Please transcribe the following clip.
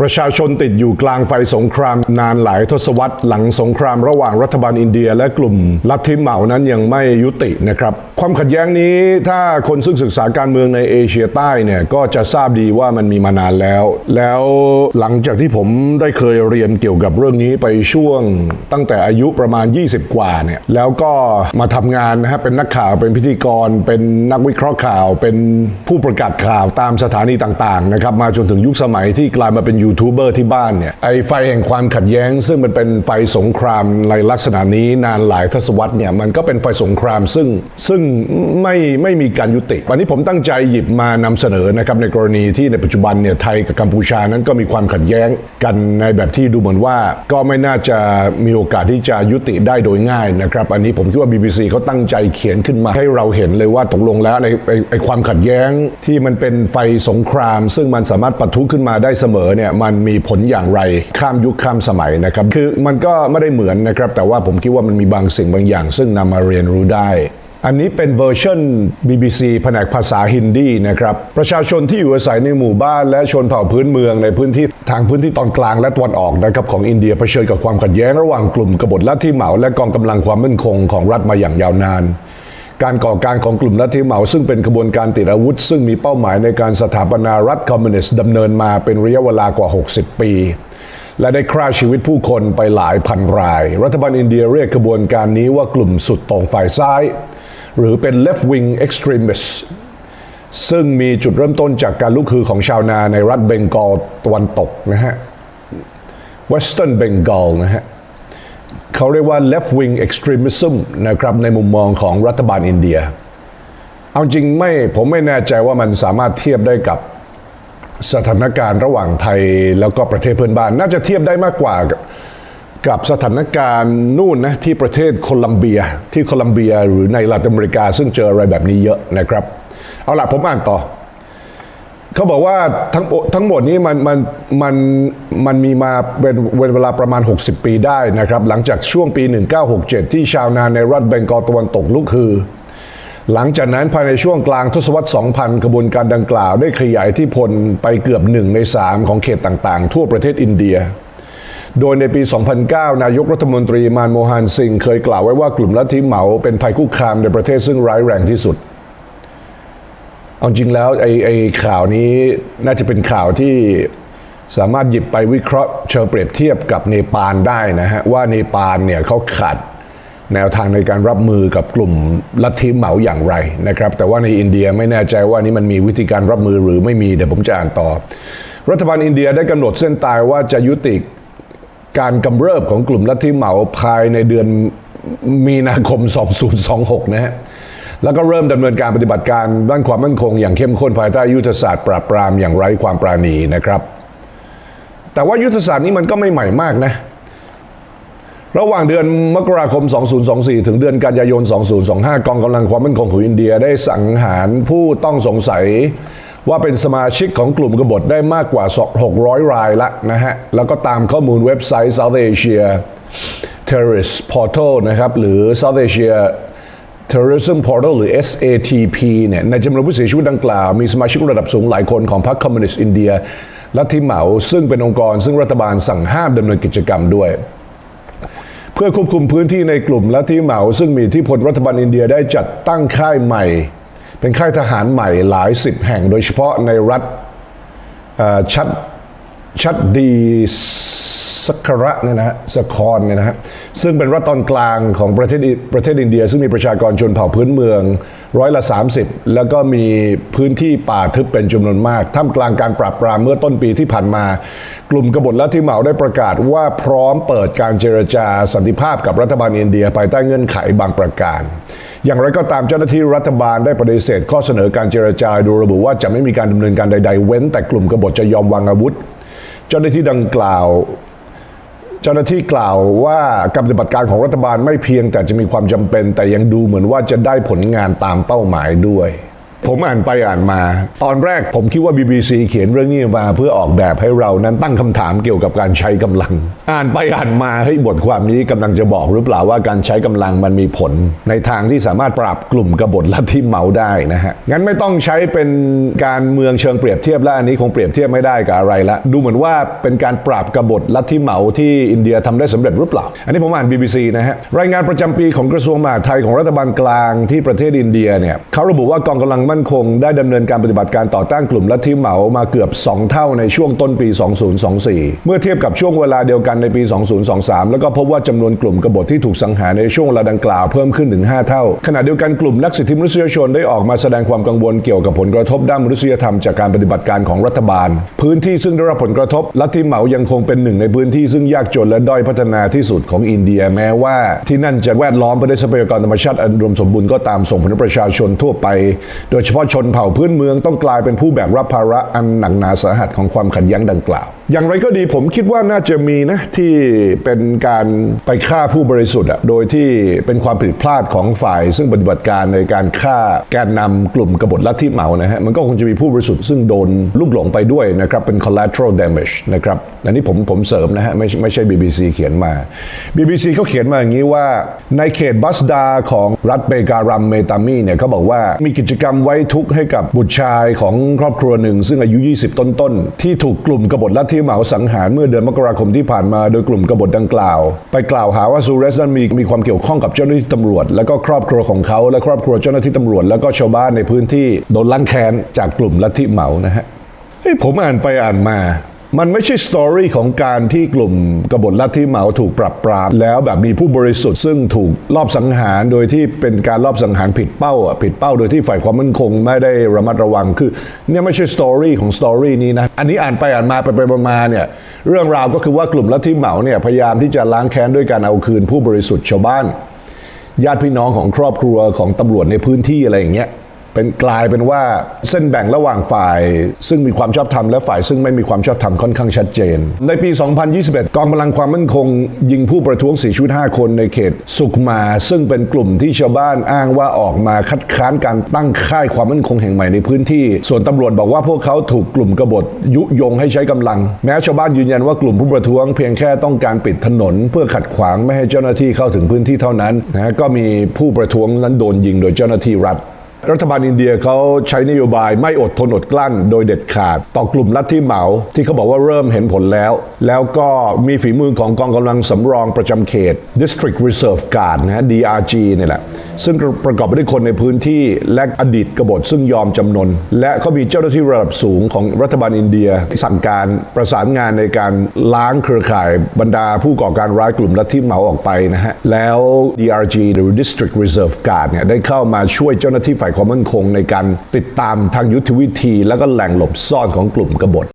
ประชาชนติดอยู่กลางไฟสงครามนานหลายทศวรรษหลังสงครามระหว่างรัฐบาลอินเดีย และกลุ่มลัทธิเหมานั้นยังไม่ยุตินะครับ ความขัดแย้งนี้ถ้าคนซึ่งศึกษาการเมืองในเอเชียใต้เนี่ยก็จะทราบดีว่ามันมีมานานแล้ว แล้วหลังจากที่ผมได้เคยเรียนเกี่ยวกับเรื่องนี้ไปช่วงตั้งแต่อายุประมาณ 20 กว่าเนี่ยแล้วก็มาทำงานนะฮะเป็นนักข่าวเป็นพิธีกร เป็นนักวิเคราะห์ข่าว เป็นผู้ประกาศข่าวตามสถานีต่างๆนะครับมาจนถึงยุคสมัยที่กลายมาเป็นยูทูบเบอร์ที่บ้านเนี่ยไอ้ไฟแห่งความขัดแย้ง ซึ่งมันเป็นไฟสงครามในลักษณะนี้นานหลายทศวรรษเนี่ยมันก็เป็นไฟสงครามซึ่งซึ่งไม่ไม่มีการยุติ วันนี้ผมตั้งใจหยิบมานำเสนอนะครับในกรณีที่ในปัจจุบันเนี่ยไทยกับกัมพูชานั้นก็มีความขัดแย้งกันในแบบที่ดูเหมือนว่า ก็ไม่น่าจะมีโอกาสที่จะยุติได้โดยง่ายนะครับ อันนี้ผมคิดว่า BBC เขาตั้งใจเขียนขึ้นมาให้เราเห็นเลยว่าตกลงแล้วในไอไอความขัดแย้งที่มันเป็นไฟสงคราม ซึ่งมันสามารถปะทุขึ้นมาได้เสมอเนี่ยมันมีผลอย่างไรข้ามยุคข้ามสมัยนะครับคือมันก็ไม่ได้เหมือนนะครับแต่ว่าผมคิดว่ามันมีบางสิ่งบางอย่าง ซึ่งนำมาเรียนรู้ได้ อันนี้เป็นเวอร์ชัน BBC แผนกภาษาฮินดีนะครับ ประชาชนที่อยู่อาศัยในหมู่บ้านและชนเผ่าพื้นเมืองในพื้นที่ทางพื้นที่ตอนกลางและตะวันออกนะครับของอินเดียเผชิญกับความขัดแย้งระหว่างกลุ่มกบฏลัทธิเหมาและกองกำลังความมั่นคงของรัฐมาอย่างยาวนาน การก่อการของกลุ่มลัทธิเหมาซึ่งเป็นขบวนการติดอาวุธ ซึ่งมีเป้าหมายในการสถาปนารัฐคอมมิวนิสต์ดำเนินมาเป็นระยะเวลากว่า 60 ปีและได้ฆ่าชีวิตผู้คนไปหลายพันราย รัฐบาลอินเดียเรียกขบวนการนี้ว่ากลุ่มสุดตรงฝ่ายซ้าย หรือเป็น left wing extremist ซึ่งมีจุดเริ่มต้นจากการลุกฮือของชาวนาในรัฐเบงกอลตะวันตกนะฮะ Western Bengal นะฮะเขาเรียกว่า left wing extremism นะครับในมุมมองของรัฐบาลอินเดีย เอาจริงไม่ผมไม่แน่ใจว่ามันสามารถเทียบได้กับสถานการณ์ระหว่างไทยแล้วก็ประเทศเพื่อนบ้าน น่าจะเทียบได้มากกว่า กับสถานการณ์นู่นนะที่ประเทศโคลัมเบียที่โคลัมเบียหรือในลาตินอเมริกา ซึ่งเจออะไรแบบนี้เยอะนะครับ เอาล่ะผมอ่านต่อ เขาบอกว่าทั้งทั้งหมดนี้มันมันมันมันมีมาเป็นเวลาประมาณ 60 ปีได้นะครับ หลังจากช่วงปี 1967 ที่ชาวนาในรัฐเบงกอลตะวันตกลุกคือ หลังจากนั้นภายในช่วงกลางทศวรรษ 2000 กระบวนการดังกล่าวได้ขยายที่พลไปเกือบหนึ่งใน3ของเขตต่างๆ ทั่วประเทศอินเดีย โดยในปี 2009 นายกรัฐมนตรีมานโมฮันซิง เคยกล่าวไว้ว่ากลุ่มลัทธิเหมาเป็นภัยคุกคามในประเทศซึ่งร้ายแรงที่สุด เอาจริงแล้วไอ้ไอข่าวนี้น่าจะเป็นข่าวที่สามารถหยิบไปวิเคราะห์เชิงเปรียบเทียบกับเนปาลได้นะฮะ ว่าเนปาลเนี่ยเขาขาดแนวทางในการรับมือกับกลุ่มลัทธิเหมาอย่างไรนะครับ แต่ว่าในอินเดียไม่แน่ใจว่านี่มันมีวิธีการรับมือหรือไม่มีเดี๋ยวผมจะอ่านต่อ รัฐบาลอินเดียได้กำหนดเส้นตายว่าจะยุติ การกำเริบของกลุ่มลัทธิเหมาภายในเดือนมีนาคม 2026 นะฮะ แล้วก็เริ่มดำเนินการปฏิบัติการด้านความมั่นคง อย่างเข้มข้นภายใต้ยุทธศาสตร์ปราบปรามอย่างไร้ความปราณีนะครับ แต่ว่ายุทธศาสตร์นี้มันก็ไม่ใหม่มากนะ ระหว่างเดือนมกราคม 2024 ถึงเดือนกันยายน 2025 กองกำลังความมั่นคงของอินเดียได้สังหารผู้ต้องสงสัย ว่าเป็นสมาชิกของกลุ่มกบฏได้มากกว่า 600 รายละนะฮะ แล้วก็ตามข้อมูลเว็บไซต์ South Asia Terrorist Portal นะครับ หรือ South Asia Terrorism Portal หรือ SATP เนี่ย ในจำนวนผู้เสียชีวิตดังกล่าว มีสมาชิกระดับสูงหลายคนของพรรคคอมมิวนิสต์อินเดียลัทธิเหมาซึ่งเป็นองค์กรซึ่งรัฐบาลสั่งห้ามดำเนินกิจกรรมด้วย เพื่อควบคุมพื้นที่ในกลุ่มลัทธิเหมา ซึ่งมีที่พลรัฐบาลอินเดียได้จัดตั้งค่ายใหม่ เป็นค่ายทหารใหม่หลายสิบแห่ง โดยเฉพาะในรัฐชัดชัดดีสักระเนี่ยนะฮะสคอนเนี่ยนะฮะซึ่งเป็นรัฐตอนกลางของประเทศอิประเทศอินเดีย ซึ่งมีประชากรชนเผ่าพื้นเมืองร้อยละ 30 แล้วก็มีพื้นที่ป่าทึบเป็นจำนวนมาก ท่ามกลางการปราบปรามเมื่อต้นปีที่ผ่านมา กลุ่มกบฏลัทธิเหมาได้ประกาศว่าพร้อมเปิดการเจรจาสันติภาพกับรัฐบาลอินเดียภายใต้เงื่อนไขบางประการ อย่างไรก็ตามเจ้าหน้าที่รัฐบาลได้ปฏิเสธข้อเสนอการเจรจาโดยระบุว่าจะไม่มีการดำเนินการใด ๆ เว้น แต่กลุ่มกบฏจะยอมวางอาวุธ เจ้าหน้าที่ดังกล่าวเจ้าหน้าที่กล่าวว่าการปฏิบัติการของรัฐบาลไม่เพียงแต่จะมีความจำเป็น แต่ยังดูเหมือนว่าจะได้ผลงานตามเป้าหมายด้วย ผมอ่านไปอ่านมา ตอนแรกผมคิดว่า BBC เขียนเรื่องนี้มาเพื่อออกแบบให้เรานั้นตั้งคำถามเกี่ยวกับการใช้กำลัง อ่านไปอ่านมาให้ยบทความนี้กำลังจะบอกหรือเปล่าว่าการใช้กำลังมันมีผล ในทางที่สามารถปรับกลุ่มกบฏลัทธิเหมาได้นะฮะงั้นไม่ต้องใช้เป็นการเมืองเชิงเปรียบเทียบและอันนี้คงเปรียบเทียบไม่ได้กับอะไรละดูเหมือนว่าเป็นการปราบกบฏลัทธิเหมาที่อินเดียทำได้สำเร็จหรือเปล่า อันนี้ผมอ่าน BBC นะฮะรายงานประจำปีของกระทรวงมหาดไทยของรัฐบาลกลางที่ประเทศอินเดียเนี่ยเขาระบุว่ากองกำลังมั่นคงได้ดำเนินการปฏิบัติการต่อต้านกลุ่มลัทธิเหมามาเกือบ 2 เท่าในช่วงต้นปี 2024 เมื่อเทียบกับช่วงเวลาเดียวกันในปี 2023 แล้วก็พบว่าจำนวนกลุ่มกบฏที่ถูกสังหารในช่วงเวลาดังกล่าวเพิ่มขึ้นถึง 5 เท่า ขณะเดียวกันกลุ่มนักสิทธิมนุษยชนได้ออกมาแสดงความกังวลเกี่ยวกับผลกระทบด้านมนุษยธรรมจากการปฏิบัติการของรัฐบาล พื้นที่ซึ่งได้รับผลกระทบลัทธิเหมายังคงเป็นหนึ่งในพื้นที่ซึ่งยากจนและด้อยพัฒนาที่สุดของอินเดียแม้ว่า ที่นั่นจะแวดล้อมไปด้วยทรัพยากรธรรมชาติอันอุดมสมบูรณ์ก็ตามส่งผลประชาชนทั่วไป โดยยเฉพาะชนเผ่าพื้นเมืองต้องกลายเป็นผู้แบกรับภาระอันหนักหนาสาหัสของความขัดแย้งดังกล่าว อย่างไรก็ดีผมคิดว่าน่าจะมีนะที่เป็นการไปฆ่าผู้บริสุทธิ์อะโดยที่เป็นความผิดพลาดของฝ่าย ซึ่งปฏิบัติการในการฆ่าแกนนำกลุ่มกบฏลัทธิเหมานะฮะมันก็คงจะมีผู้บริสุทธิ์ซึ่งโดนลูกหลงไปด้วยนะครับเป็น collateral damage นะครับอันนี้ผมผมเสริมนะฮะไม่ไม่ใช่ BBC เขียนมา BBC เขาเขียนมาอย่างนี้ว่า ในเขตบัสดาของรัฐเบการัมเมตามีเนี่ยเขาบอกว่ามีกิจกรรมไว้ทุกข์ให้กับบุตรชายของครอบครัวหนึ่ง ซึ่งอายุ 20 ต้นๆที่ถูกกลุ่มกบฏลัทธิเหมาสังหารเมื่อเดือนมกราคมที่ผ่านมาโดยกลุ่มกบฏดังกล่าว ไปกล่าวหาว่าซูเรสนั้นมีมีความเกี่ยวข้องกับเจ้าหน้าที่ตำรวจ และก็ครอบครัวของเขาและครอบครัวเจ้าหน้าที่ตำรวจ และก็ชาวบ้านในพื้นที่โดนลังแค้นจากกลุ่มลัทธิเหมานะฮะเฮ้ยผมอ่านไปอ่านมา มันไม่ใช่สตอรี่ของการที่กลุ่มกบฏลัทธิเหมาถูกปรับปรามแล้วแบบมีผู้บริสุทธิ์ซึ่งถูกลอบสังหารโดยที่เป็นการลอบสังหารผิดเป้าอะผิดเป้าโดยที่ฝ่ายความมั่นคงไม่ได้ระมัดระวังคือเนี่ยไม่ใช่สตอรี่ของสตอรี่นี้นะ อันนี้อ่านไปอ่านมาไปไปมาเนี่ยเรื่องราวก็คือว่ากลุ่มลัทธิเหมาเนี่ยพยายามที่จะล้างแค้นด้วยการเอาคืนผู้บริสุทธิ์ชาวบ้าน ญาติพี่น้องของครอบครัวของตำรวจในพื้นที่อะไรอย่างเงี้ย เป็นกลายเป็นว่าเส้นแบ่งระหว่างฝ่าย ซึ่งมีความชอบธรรมและฝ่ายซึ่งไม่มีความชอบธรรมค่อนข้างชัดเจน ในปี 2021 กองกำลังความมั่นคง ยิงผู้ประท้วงเสียชีวิต 5 คนในเขต สุขมา ซึ่งเป็นกลุ่มที่ชาวบ้านอ้างว่าออกมาคัดค้านการตั้งค่ายความมั่นคงแห่งใหม่ในพื้นที่ ส่วนตำรวจบอกว่าพวกเขาถูกกลุ่มกบฏยุยงให้ใช้กำลัง แม้ชาวบ้านยืนยันว่ากลุ่มผู้ประท้วงเพียงแค่ต้องการปิดถนน เพื่อขัดขวางไม่ให้เจ้าหน้าที่เข้าถึงพื้นที่เท่านั้นนะก็มีผู้ประท้วงนั้นโดนยิงโดยเจ้าหน้าที่รัฐ รัฐบาลอินเดียเขาใช้นโยบายไม่อดทนอดกลั้นโดยเด็ดขาด ต่อกลุ่มลัทธิเหมาที่เขาบอกว่าเริ่มเห็นผลแล้ว แล้วก็มีฝีมือของกองกำลังสำรองประจำเขต District Reserve Guard นะฮะ DRG เนี่ยแหละ ซึ่งประกอบไปด้วยคนในพื้นที่และอดีตกบฏซึ่งยอมจำนน และก็มีเจ้าหน้าที่ระดับสูงของรัฐบาลอินเดีย สั่งการประสานงานในการล้างเครือข่ายบรรดาผู้ก่อการร้ายกลุ่มลัทธิเหมาออกไปนะฮะแล้ว DRG หรือ District Reserve Guard เนี่ยได้เข้ามาช่วยเจ้าหน้าที่ฝ่ายายความมั่นคงในการติดตามทางยุทธวิธี และก็แหล่งหลบซ่อนของกลุ่มกบฏ